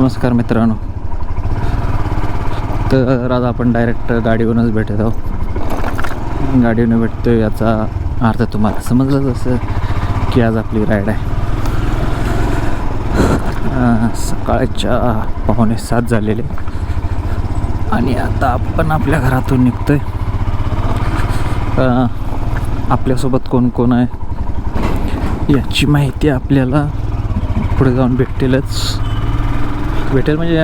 नमस्कार मित्रांनो. तर आज आपण डायरेक्ट गाडीवरूनच भेटत आहोत. गाडीवरून भेटतो याचा अर्थ तुम्हाला समजलंच असं की आज आपली राईड आहे. सकाळच्या पाहुणे सात झालेले. आणि आता आपण आपल्या घरातून निघतोय. आहे आपल्यासोबत कोण कोण आहे? याची माहिती आपल्याला पुढे जाऊन भेटतीलच. भेटेल म्हणजे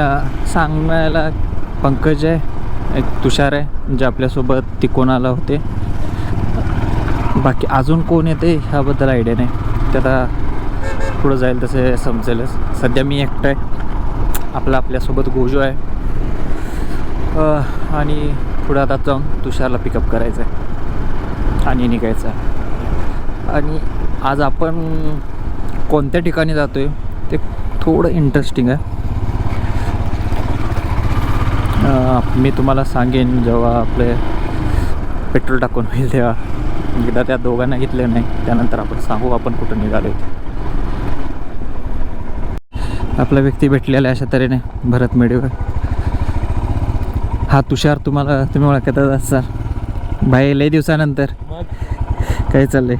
सांगायला पंकज आहे एक तुषार आहे जे आपल्यासोबत तिकोणाला होते. बाकी अजून कोण येते ह्याबद्दल आयडिया नाही. ते आता पुढं जाईल तसे समजेलच. सध्या मी एकटा आहे. आपला आपल्यासोबत गोजो आहे. आणि पुढं आता जाऊन तुषारला पिकअप करायचं आहे. आणि निघायचं आहे. आणि आज आपण कोणत्या ठिकाणी जातो आहे ते थोडं इंटरेस्टिंग आहे. मी तुम्हाला सांगेन जेव्हा आपले पेट्रोल टाकून होईल तेव्हा. एकदा त्या दोघांना घेतलं नाही त्यानंतर आपण सांगू आपण कुठं निघालो ते आपला व्यक्ती भेटलेला अशा तऱ्हेने भरत मेडीवर. हा तुषार तुम्हाला तुम्ही ओळखतच असाल. बाई लय दिवसानंतर. काय चाललंय?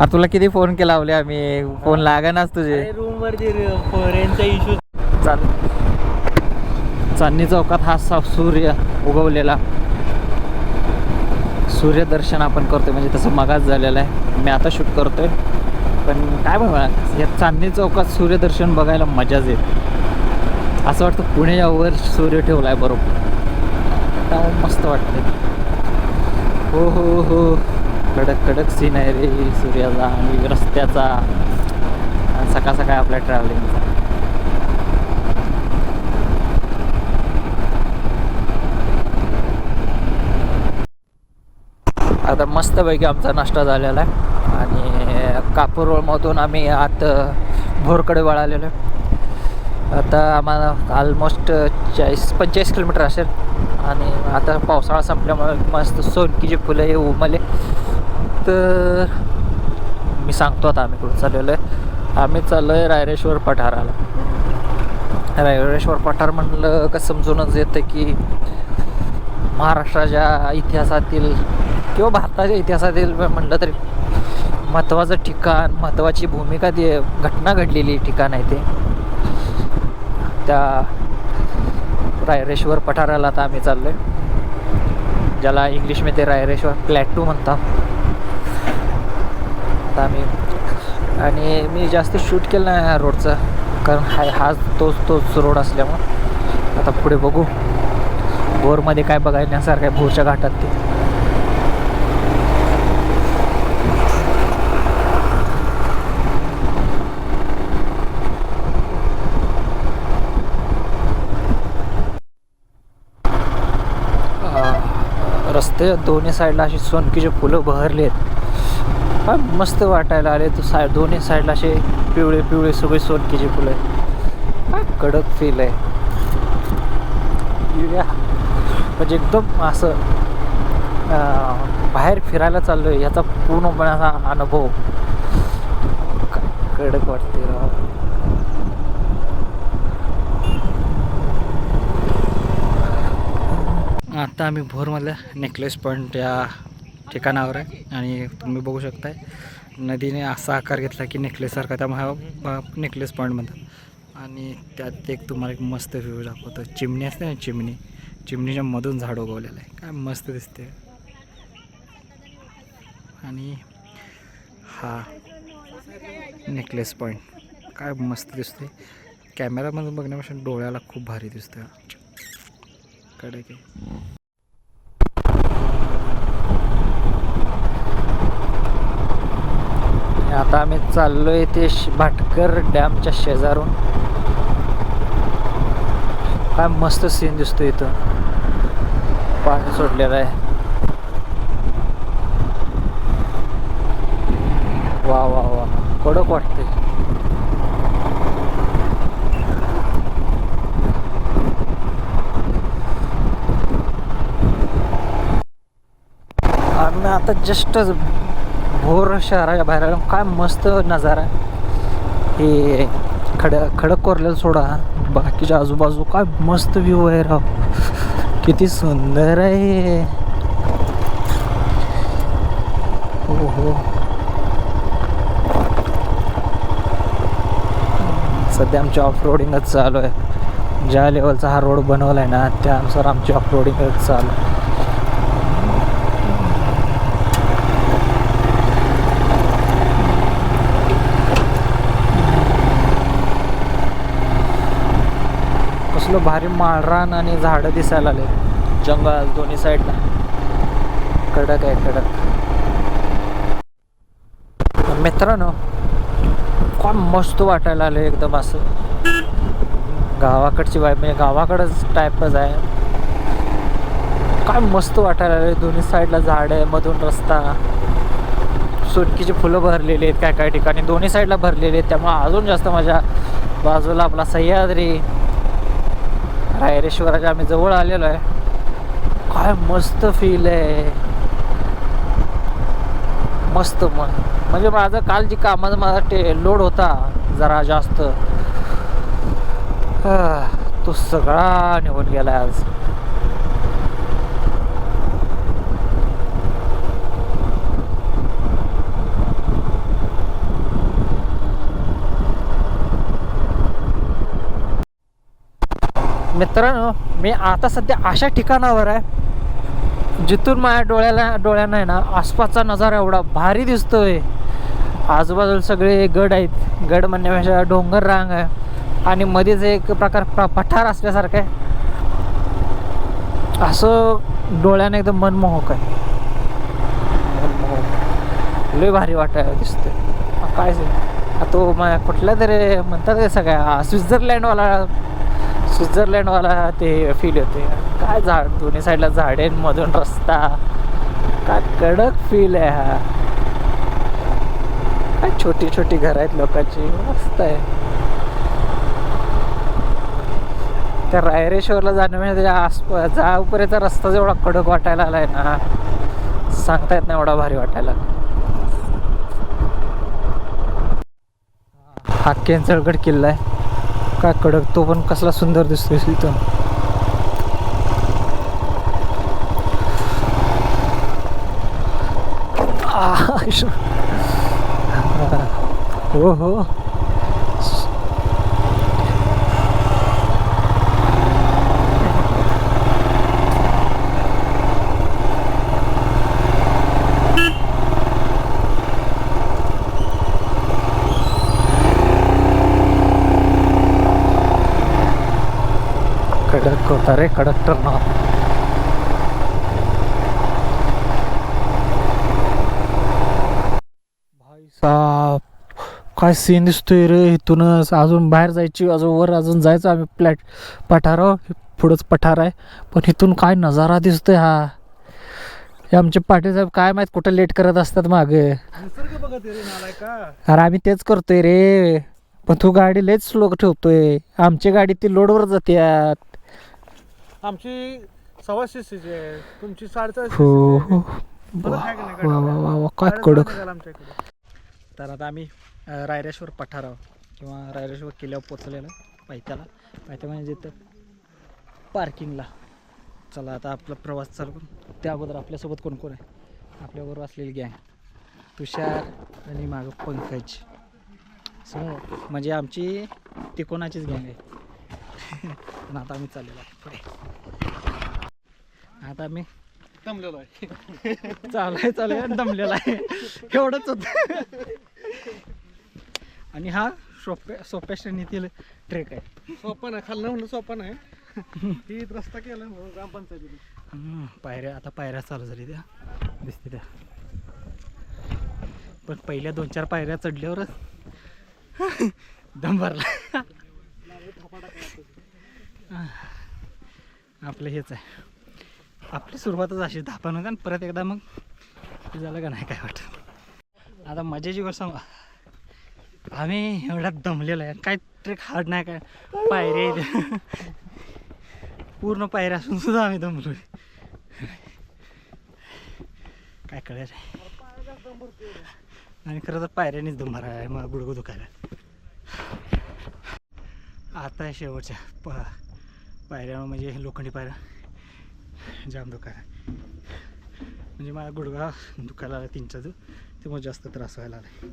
अरे तुला किती फोन केला लावले आम्ही फोन लागेनाच तुझे. रूम वर जे रेंजचा इश्यू चाल. चांदणी चौकात हा साफ सूर्य उगवलेला. सूर्यदर्शन आपण करतोय म्हणजे तसं मगाच झालेलं आहे. मी आता शूट करतोय. पण काय म्हणा या चांदणी चौकात सूर्यदर्शन बघायला मजाच येते. असं वाटतं पुण्यावर सूर्य ठेवला आहे बरोबर मस्त वाटतं हो हो हो. कडक कडक सीन आहे रे सूर्याचा आणि रस्त्याचा. आणि सकाळ सकाळ आपल्या ट्रॅव्हलिंगचा आता मस्तपैकी आमचा नाश्ता झालेला आहे. आणि कापूरमधून आम्ही आत भोरकडे वळालेलो आहे. आता आम्हाला ऑलमोस्ट चाळीस पंचेचाळीस किलोमीटर असेल. आणि आता पावसाळा संपल्यामुळे मस्त सोनकीची फुलं हे उमले तर मी सांगतो आता आम्ही कुठं चाललेलो आहे. आम्ही चाललो आहे रायरेश्वर पठाराला. रायरेश्वर पठार म्हणलं का समजूनच येतं की महाराष्ट्राच्या इतिहासातील किंवा भारताच्या इतिहासातील म्हणलं तरी महत्त्वाचं ठिकाण महत्त्वाची भूमिका ती घटना घडलेली ठिकाण आहे ते. त्या रायरेश्वर पठाराला आता आम्ही चाललो आहे ज्याला इंग्लिशमध्ये रायरेश्वर प्लॅटू म्हणतात. आता आम्ही. आणि मी जास्त शूट केलं नाही ह्या रोडचा कारण हा हाच तोच तोच रोड असल्यामुळं. आता पुढे बघू. बोरमध्ये काय बघायण्यासारखं आहे भोरच्या घाटात ते. रस्ते दोन्ही साईडला अशी सोनकीचे फुलं बहरली आहेत. काय मस्त वाटायला आले. तर साय दोन्ही साईडला असे पिवळे पिवळे सगळे सोनकीचे फुलं आहे काय कडक फील आहे. या. म्हणजे एकदम असं बाहेर फिरायला चाललो आहे याचा पूर्णपणे असा अनुभव. कडक वाटते राव. आता आम्ही भोरमधल्या नेकलेस पॉईंट या ठिकाणावर आहे आणि तुम्ही बघू शकताय नदीने असा आकार घेतला की नेकलेससारखा त्यामुळे हा नेकलेस पॉईंट म्हणतात आणि त्यात एक तुम्हाला एक मस्त व्ह्यू दाखवतो. चिमणी असते ना चिमणी चिमणीच्या मधून झाड उगवलेलं आहे. काय मस्त दिसते. आणि हा नेकलेस पॉईंट काय मस्त दिसते. कॅमेरामधून बघण्यापेक्षा डोळ्याला खूप भारी दिसतं कडे की आता आम्ही चाललोय ते भाटकर डॅमच्या शेजारून. काय मस्त सीन दिसतो इथं. पाणी सोडलेलं आहे. वा वा वा कडक वाटते आम्ही आता जस्टच भोर शहराच्या बाहेर आलो काय मस्त नजारा हे खडक खडक कोरलेलं सोडा. बाकीच्या आजूबाजू काय मस्त व्ह्यू आहे राव. किती सुंदर आहे हो. हो सध्या आमची ऑफ रोडिंगच चालू आहे. ज्या लेवलचा हा रोड बनवला आहे ना त्यानुसार आमची ऑफ रोडिंगच चालू आहे. कसलं भारी माळरान आणि झाडं दिसायला आले जंगल दोन्ही साईडला. कडक आहे कडक. मित्रांनो खूप मस्त वाटायला आलं एकदम असं. गावाकडची वाईब म्हणजे गावाकडंच टाईपच आहे. काय मस्त वाटायला आले दोन्ही साईडला झाड आहे मधून रस्ता. सोनकीची फुलं भरलेली आहेत काय काय ठिकाणी. दोन्ही साईडला भरलेली आहेत त्यामुळे अजून जास्त मजा बाजूला आपला सह्याद्री रायरेश्वराच्या आम्ही जवळ आलेलो आहे. काय मस्त फील आहे. मस्त मन. म्हणजे माझं काल जी कामाचा माझा टे लोड होता जरा जास्त. तो सगळा निघून गेला आज. मित्रांनो मी आता सध्या अशा ठिकाणावर आहे जिथून माझ्या डोळ्याला डोळ्यांना आहे ना आसपासचा नजारा एवढा भारी दिसतोय. आजूबाजूला सगळे गड आहेत. गड म्हणण्यापेक्षा डोंगर रांग आहे. आणि मध्येच एक प्रकार पठार असल्यासारखं आहे. असं डोळ्याने एकदम मनमोहक आहे. मनमोहक. लय भारी वाटायला दिसतोय. काय तो म कुठल्या तरी म्हणतात ते सगळ्या स्वित्झर्लंडवाला स्वित्झर्लंडवाला ते फील होते काय झाड दोन्ही साईडला झाडे मधून रस्ता. काय कडक फील आहे हा. काय छोटी छोटी घरं आहेत लोकांची. मस्त आहे. त्या रायरेश्वरला जाणं म्हणजे त्याच्या आसपास जाऊपर्यंतचा रस्ता जेवढा कडक वाटायला आलाय ना. सांगता येत नाही एवढा भारी वाटायला. हा केंचळगड किल्ला आहे. काय कडक तो पण कसला सुंदर दिसतोय तिथं हो हो. कडक होता रे कडक टर्न भाई साहब काय सीन दिसतोय रे इथूनच. अजून बाहेर जायची अजून वर अजून जायचं आम्ही प्लॅट पठार हो. पुढंच पठार आहे. पण इथून काय नजारा दिसतोय हा. हे आमचे पाटील साहेब काय माहीत कुठं लेट करत असतात मागे. अरे आम्ही तेच करतोय रे. पण तू गाडी लयच स्लो ठेवतोय. आमची गाडी ती लोडवर जाते आमची सव्वाशे सीची आहे. तुमची साडेचारशे हो हो. वा वा वा वा काय साडेसहा कडक. निघाला आमच्या इकडे. तर आता आम्ही अ, रायरेश्वर पठारावर किंवा रायरेश्वर किल्ल्यावर पोचलेलो पायथ्याला पायथ्या म्हणजे जिथं पार्किंगला चला आता आपला प्रवास चालू करू. त्या अगोदर आपल्यासोबत कोण कोण आहे? आपल्याबरोबर असलेली गँग तुषार आणि मागं पंकज. समोर म्हणजे आमची तिकोणाचीच गँग आहे. पण आता आम्ही चाललेलो आहे पुढे. आता आम्ही दमलेलो आहे. चालाय चालाय दमलेला आहे. एवढंच होत. आणि हा सोप्या सोप्या श्रेणीतील ट्रेक आहे. सोपा नाही खाल्लं म्हणलं सोपा नाही. ही रस्ता केला म्हणून ग्रामपंचायतीने. हम्म, पायऱ्या आता पायऱ्या चालू झाली त्या. दिसते त्या. पण पहिल्या दोन चार पायऱ्या चढल्यावरच दम भरला. आपलं हेच आहे. आपली सुरुवातच अशी धापा नका आणि परत एकदा मग ते झालं का नाही काय वाटत? आता मजेची गोष्ट सांगा आम्ही एवढ्यात दमलेलो आहे. काय ट्रेक हार्ड नाही काय? पायऱ्या पूर्ण पायऱ्या असून सुद्धा आम्ही दमलो काय कळेल? आणि खरं तर पायऱ्यानेच दम आहे मग गुडघं दुखायला. आता आहे शेवटच्या प पायऱ्या म्हणजे लोखंडी पायऱ्या. जाम दुकान म्हणजे मला गुडघा दुखायला आला तीन चार त्यामुळे जास्त त्रास व्हायला आला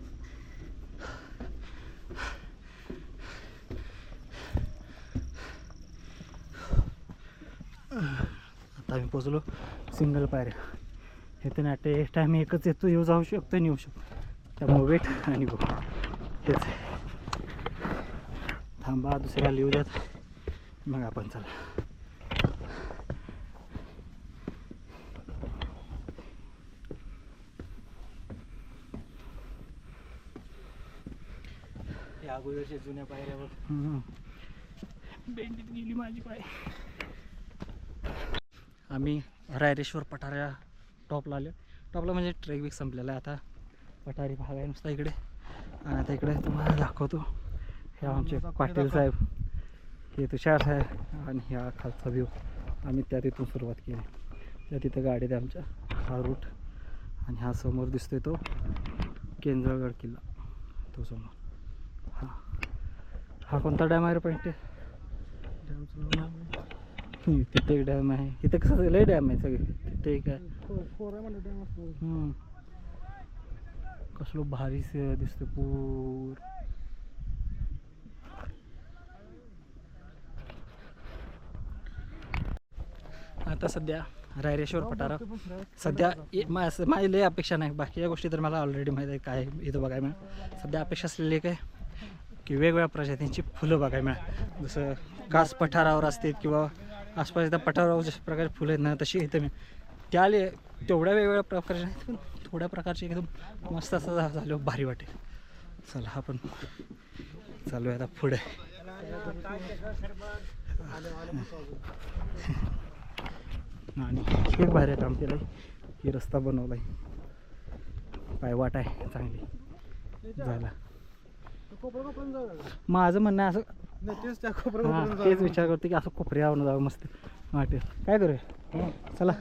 आता आम्ही पोचलो सिंगल पायऱ्या. हे तर नाटे टाईम एकच येतो येऊ जाऊ शकतो आणि येऊ शकतो. त्यामुळे वेट आणि बघ. हेच आहे. थांबा दुसऱ्याला येऊ द्यात. मग आपण चला. अगोदरच्या जुन्या पायऱ्यावर. बेंडीत गेली माझी पाय. आम्ही रायरेश्वर पठाऱ्या टॉपला आलो टॉपला म्हणजे ट्रेक बीक संपलेला आहे आता. पठारी भाग आहे नुसता इकडे. आणि आता इकडे तुम्हाला दाखवतो. हे आमचे पाटील साहेब. हे तुषार साहेब आणि ह्या खालचा व्ह्यू आम्ही त्या तिथून सुरुवात केली. त्या तिथं गाडीत आहे आमच्या. हा रूट आणि हा समोर दिसतोय तो केंद्रगड किल्ला. तो समोर. हा कोणता डॅम आहे रे पॉईंट तिथे एक डॅम आहे. इथे कसं लय डॅम आहे सगळे. तिथे एक आहे. भारी दिसतो पूर. आता सध्या रायरेश्वर पठारा सध्या माझी लय अपेक्षा नाही. बाकीच्या गोष्टी तर मला ऑलरेडी माहीत आहे काय इथं बघायला मिळेल. सध्या अपेक्षा असलेली काय की वेगवेगळ्या प्रजातींची फुलं बघायला मिळा जसं कास पठारावर असतील किंवा आसपास त्या पठारावर जशा प्रकारची फुलं आहेत ना तशी इथं मी त्याले तेवढ्या वेगवेगळ्या प्रकारच्या नाहीत पण थोड्या प्रकारचे एकदम मस्त असं झालं भारी वाटेल. चला आपण चालू आहे आता पुढे. आणि एक भारी काम केलं आहे की रस्ता बनवला आहे पायवाट आहे चांगली. झाला. माझं म्हणणं आहे असं तेच हा, विचार करतो की असं कोपऱ्यावर जावं मस्त. वाटेल. काय करूया? चला.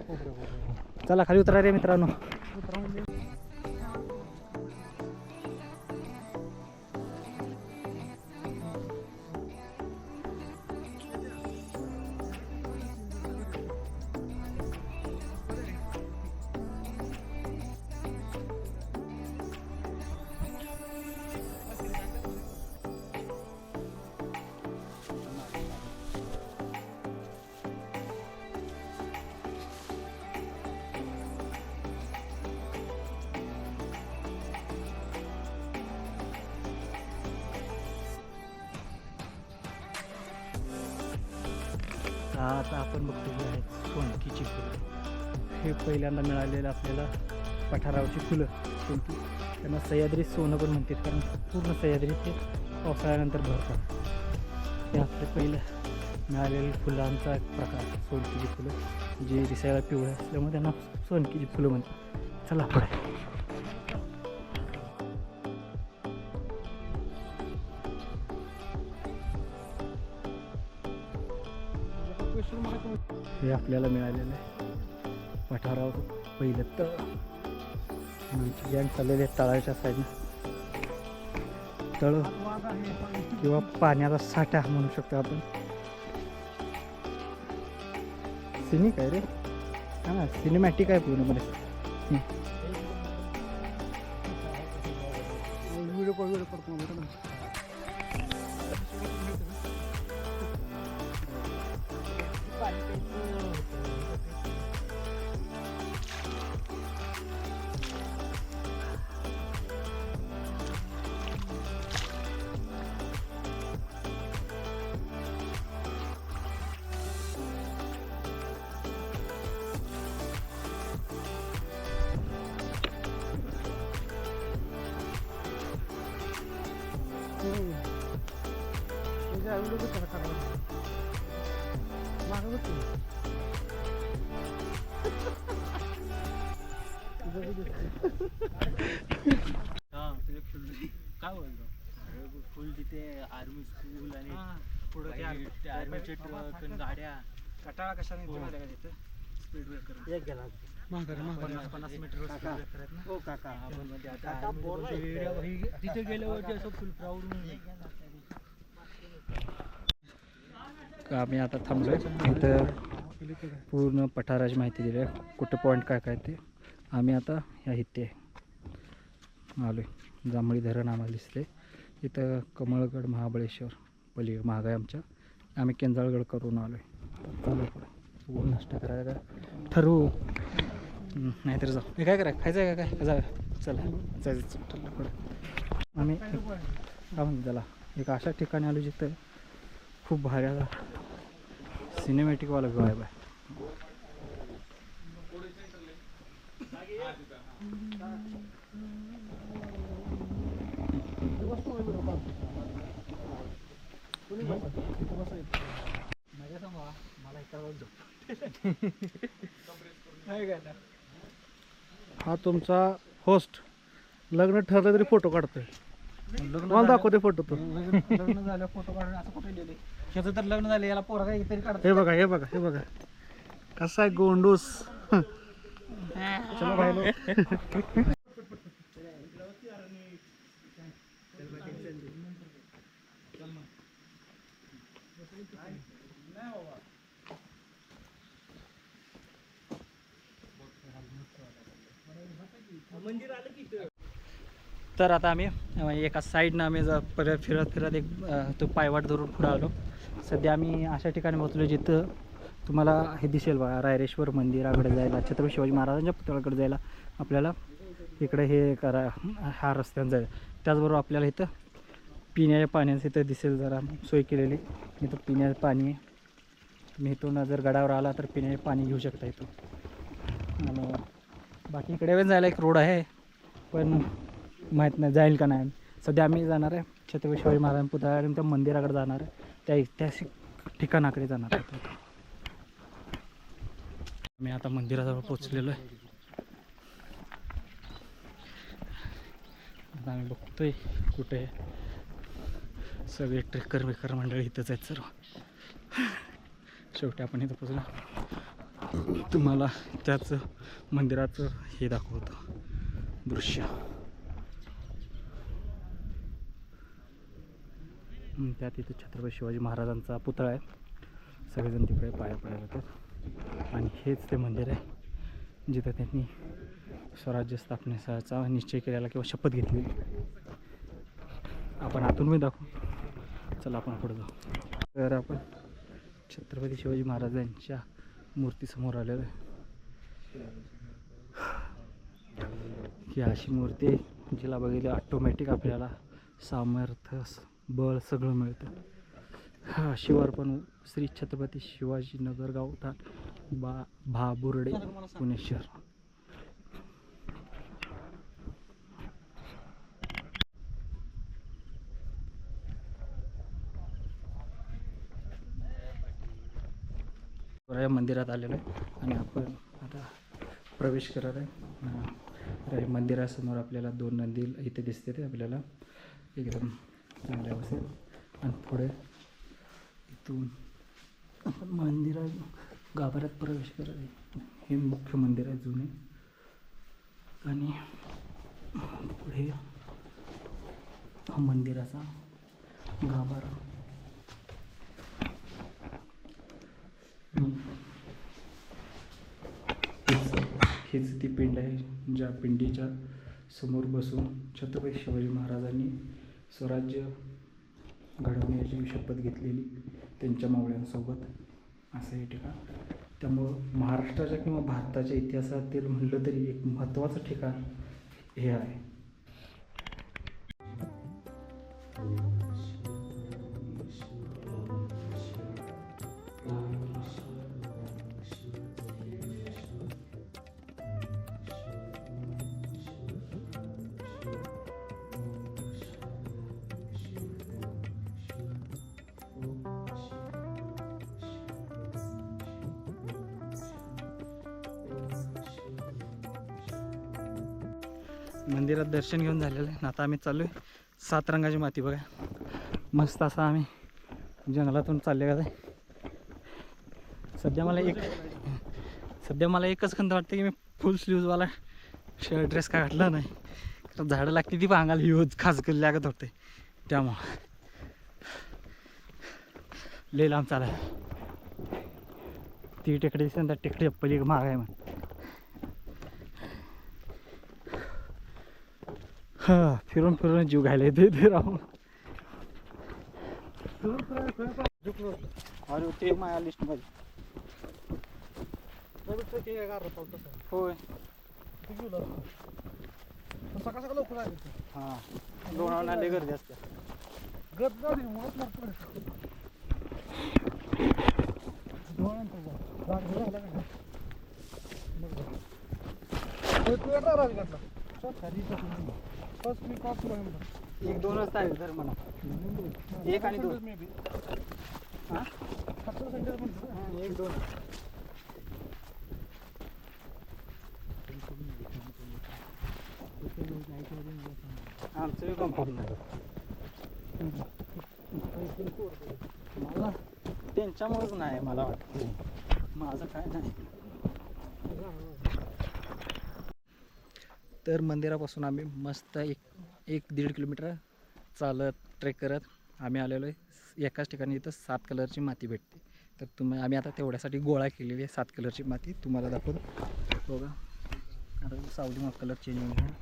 चला खाली उतरा रे मित्रांनो. आता आपण बघतो आहे सोनकीची फुलं. हे पहिल्यांदा मिळालेलं आपल्याला पठारावची फुलं. सोनकी त्यांना सह्याद्री सोनं पण म्हणतात कारण पूर्ण सह्याद्री ते पावसाळ्यानंतर भरतात. हे आपलं पहिलं मिळालेली फुलांचा एक प्रकार सोनकीची फुलं जी दिसायला पिवळं असल्यामुळे त्यांना सोनकीची फुलं म्हणतात. चला पुढे. आपल्याला मिळालेलं आहे. पठारावर पहिलं तळ आमची गँग चाललेली आहे तळाच्या साईडनं तळ किंवा पाण्याचा साठा म्हणू शकतो आपण. सिनिक आहे रे. हां सिनेमॅटिक आहे पूर्णपणे. हम्म. व्हिडिओ कॉल व्हिडिओ करतो काय बोलतो फुल तिथे आर्मी स्कूल आणि पुढं ते आर्मीचे ट्रक गाड्या कटाळा कशाने का तिथं स्पीड ब्रेकर एक गेला. पन्नास मीटर हो ही- तिथे गेल्यावरती असं फुल प्राऊड आम्ही आता थांबलो आहे इथं पूर्ण पठाराची माहिती दिली आहे. कुठे पॉईंट काय काय ते. आम्ही आता ह्या इथे आलो आहे जांभळी धरण आम्हाला दिसते इथं कमळगड महाबळेश्वर पली महाग आहे आमच्या. आम्ही केंजाळगड करून आलो आहे चालू पुढे करायला ठरवू. नाहीतर जाऊ. हे काय करा खायचं आहे का काय? जाऊ चला. जायचं ठरलं पुढे. आम्ही काय म्हणतो त्याला एक अशा ठिकाणी आलो जिथं खूप भारी आला सिनेमॅटिकवाला व्ह्यू आहे. बाय हा तुमचा होस्ट लग्न ठरलं तरी फोटो काढतोय. मला दाखवते फोटो तो. लग्न झालं फोटो काढून असं कुठे गेले? ह्याचं तर लग्न झालं याला पोरगा काहीतरी काढत हे बघा हे बघा हे बघा. कसा आहे गोंडूस? चलो भाई तर आता आम्ही एका साईडनं आम्ही जा परत फिरत फिरत एक तो पायवाट धरून पुढं आलो. सध्या आम्ही अशा ठिकाणी पोहोचलो जिथं तुम्हाला हे दिसेल बघा रायरेश्वर मंदिराकडे जायला छत्रपती शिवाजी महाराजांच्या पुतळ्याकडे जायला आपल्याला इकडे हे करा हा रस्त्यानं जायला त्याचबरोबर आपल्याला इथं पिण्याच्या पाण्याचं इथं दिसेल जरा सोय केलेली. इथं पिण्याचं पाणी आहे तुम्ही इथून जर गडावर आला तर पिण्याचे पाणी घेऊ शकता इथून. आणि बाकी इकडे पण जायला एक रोड आहे पण माहीत नाही जाईल का नाही. सध्या आम्ही जाणार आहे छत्रपती शिवाजी महाराज पुतळा आणि त्या मंदिराकडे जाणार आहे. त्या ऐतिहासिक ठिकाणाकडे जाणार आहे मी आता मंदिराजवळ पोचलेलो आहे. आता आम्ही बघतोय कुठे सगळे ट्रेकर बेकर मंडळी इथंच आहेत सर्व. शेवटी आपण इथं पोचलो तुम्हाला त्याच मंदिराचं हे दाखवतो दृश्य. त्या त्यात इथे छत्रपती शिवाजी महाराजांचा पुतळा आहे. सगळेजण तिकडे पाया पडायला जातात आणि हेच ते मंदिर आहे जिथं त्यांनी स्वराज्य स्थापनेचा निश्चय केलेला किंवा शपथ घेतलेली. आपण आतून मी दाखवू. चला आपण पुढे जाऊ. तर आपण छत्रपती शिवाजी महाराजांच्या मूर्तीसमोर आलेलं आहे. ही अशी मूर्ती आहे, जिला बघितली ऑटोमॅटिक आपल्याला सामर्थ्य बळ सगळं मिळतं. हा शिवार पण श्री छत्रपती शिवाजी नगर गावठाण बा भाबुर्डे पुणे शहर. या मंदिरात आलेलो आहे आणि आपण आता प्रवेश करत आहे. तर हे मंदिरासमोर आपल्याला दोन नंदी इथे दिसते ते आपल्याला. एकदम चांगल्या अवस्थेत. आणि पुढे इथून आपण मंदिरात गाभाऱ्यात प्रवेश करत आहे. हे मुख्य मंदिर आहे जुने. आणि पुढे हा मंदिराचा गाभारा. हेच हीच ती पिंड आहे ज्या पिंडीच्या समोर बसून छत्रपती शिवाजी महाराजांनी स्वराज्य घडवण्याची शपथ घेतलेली त्यांच्या मावळ्यांसोबत असं हे ठिकाण. त्यामुळं महाराष्ट्राच्या किंवा भारताच्या इतिहासातील म्हटलं तरी एक महत्त्वाचं ठिकाण हे आहे. मंदिरात दर्शन घेऊन झालेलं आहे. आता आम्ही चाललो आहे सात रंगाची माती बघा. मस्त असं आम्ही जंगलातून चालले का सध्या मला एक सध्या मला एकच खंत वाटते की मी फुल स्लीव्जवाला शर्ट ड्रेस काय घातला नाही. कारण झाडं लागते ती पांगाला यूज खास लागत होते. त्यामुळं. लय लांब चालाय ती टेकडी दिसेल टेकडी पली महाग आहे मग हा फिरून फिरून जीव घायला येते ते राहून. अरे ते माझ्या लिस्टमध्ये होय. सकाळ सकाळ लवकर आले. हां लोणावळा लय गर्दी असते गाडी मुळात एक दोन वाजता आहे तर मला एक आणि दोन. हां? सेंटर हां, एक दोन. आमचं कम्फर्ट नाही. मला त्यांच्यामुळेच नाही मला वाटतं. माझं काय नाही. तर मंदिरापासून आम्ही मस्त एक एक दीड किलोमीटर चालत ट्रेक करत आम्ही आलेलो आहे. एकाच ठिकाणी इथं सात कलरची माती भेटते. तर तुम्ही आम्ही आता तेवढ्यासाठी गोळा केलेली आहे सात कलरची माती. तुम्हाला दाखवतो बघा. आता सावली मग कलर चेंज होऊन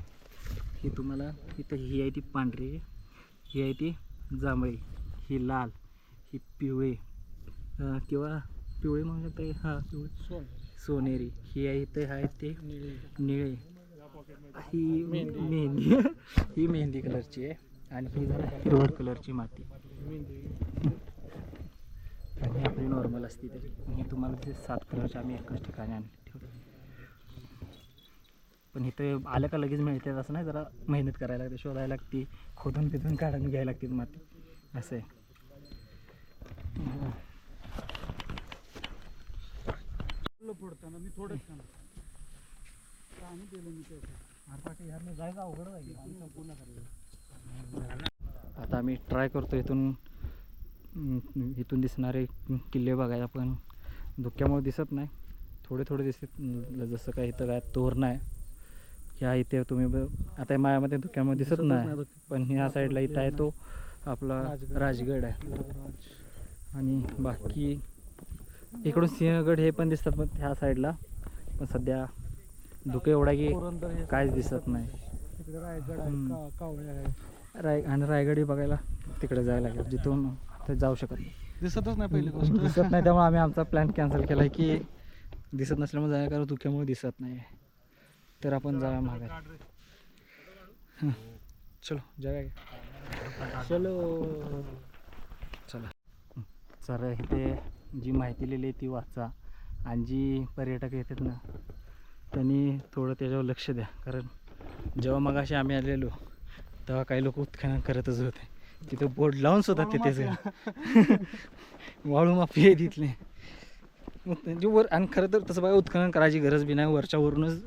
ही तुम्हाला इथं ही आहे ती पांढरी ही आहे ती जांभळी ही लाल ही पिवळी. किंवा पिवळी म्हणू शकता हां पिवळी. सोन. सोनेरी. ही आहे इथे आहे ते निळी. ही मेहंदी. ही मेहंदी कलरची आहे. आणि ही जरा हिरवट कलरची माती. मेहंदी. आणि आपली नॉर्मल असते ते. ही तुम्हाला ते सात कलरची आम्ही एकाच ठिकाणी आणली. पण इथं आलं का लगेच मिळते असं नाही जरा मेहनत करायला लागते शोधायला लागते. खोदून बिदून काढून घ्यायला लागते माती. असं आहे. हं. फोडताना मी थोडंच त्याच्यात. जायचं अवघड आहे. संपूर्ण करायचं. आता आम्ही ट्राय करतो इथून इथून दिसणारे किल्ले बघायला पण धुक्यामुळे दिसत नाही. थोडे थोडे दिसत जसं काय इथं काय तोर नाही ह्या इथे तुम्ही ब- आता मायामध्ये धुक्यामुळे दिसत नाही. पण ह्या साईडला इथं आहे तो आपला राजगड. राजगड आहे. आणि बाकी इकडून सिंहगड हे पण दिसतात पण ह्या साईडला पण सध्या धुके एवढा की काहीच दिसत नाही. राय आणि रायगडी बघायला तिकडे जायला लागेल जिथून ते जाऊ शकत नाही. दिसतच नाही पहिली गोष्ट. दिसत नाही त्यामुळे आम्ही आमचा प्लॅन कॅन्सल केला की दिसत नसल्यामुळे जायला कारण धुक्यामुळे दिसत नाही. तर आपण जाऊया मागे हं. चलो जाऊया चलो. चला. सर इथे जी माहिती लिहिली आहे ती वाचा. आणि जी पर्यटक येतात ना त्यांनी थोडं त्याच्यावर लक्ष द्या. कारण जेव्हा मग असे आम्ही आलेलो तेव्हा काही लोक उत्खनन करतच होते. तिथे बोर्ड लावून सुद्धा तिथेच वाळू माफी आहे तिथले. त्यांची वर आणि खरं तर तसं बघा उत्खनन करायची गरज बी नाही. वरच्या वरूनच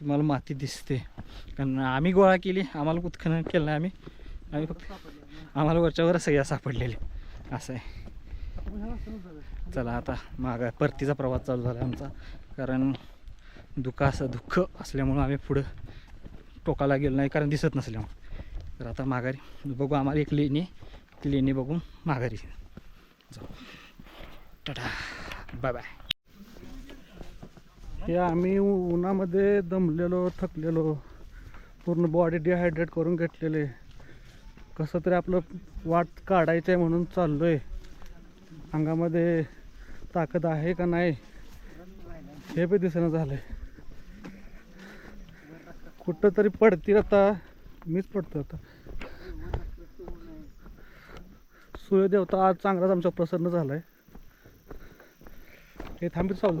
तुम्हाला माती दिसते. कारण आम्ही गोळा केली आम्हाला उत्खनन केलं नाही आम्ही. आम्ही फक्त आम्हाला वरच्यावर सगळ्या सापडलेले. असं आहे. चला आता मागा परतीचा प्रवास चालू झाला आमचा. कारण दुःख असं दुःख असल्यामुळं आम्ही पुढं टोकाला गेलो नाही कारण दिसत नसल्यामुळं. तर आता माघारी बघू आम्हाला एक लेणी ती लेणी बघून माघारी. जाऊ. टाटा. बाय बाय हे आम्ही उन्हामध्ये दमलेलो थकलेलो पूर्ण बॉडी डिहायड्रेट करून घेतलेले. कसं तरी आपलं वाट काढायचं आहे म्हणून चाललो आहे अंगामध्ये ताकद आहे का नाही हे बी झालं आहे कुठं तरी पडतील आता. मीच पडतो आता. सूर्यदेवता आज चांगलाच आमचा प्रसन्न झाला आहे हे थांबित चालू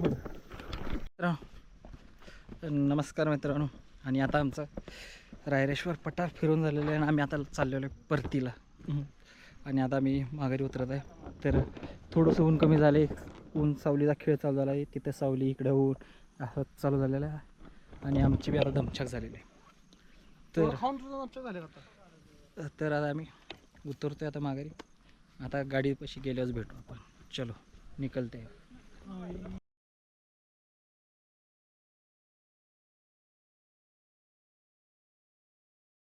नमस्कार मित्रांनो. आणि आता आमचं रायरेश्वर पठार फिरून झालेलं आहे आणि आम्ही आता चाललेलो आहे परतीला. आणि आता मी माघारी उतरत आहे. तर थोडंसं ऊन कमी झाले ऊन सावलीचा खेळ चालू झाला आहे तिथे सावली इकडे ऊन असं चालू झालेलं आहे. आणि आमची बी आता दमछाक झालेली आहे. तर खाऊन झाले आता? तर आता आम्ही उतरतोय आता माघारी. आता गाडीपाशी गेल्यावर भेटू आपण. चलो निकलते.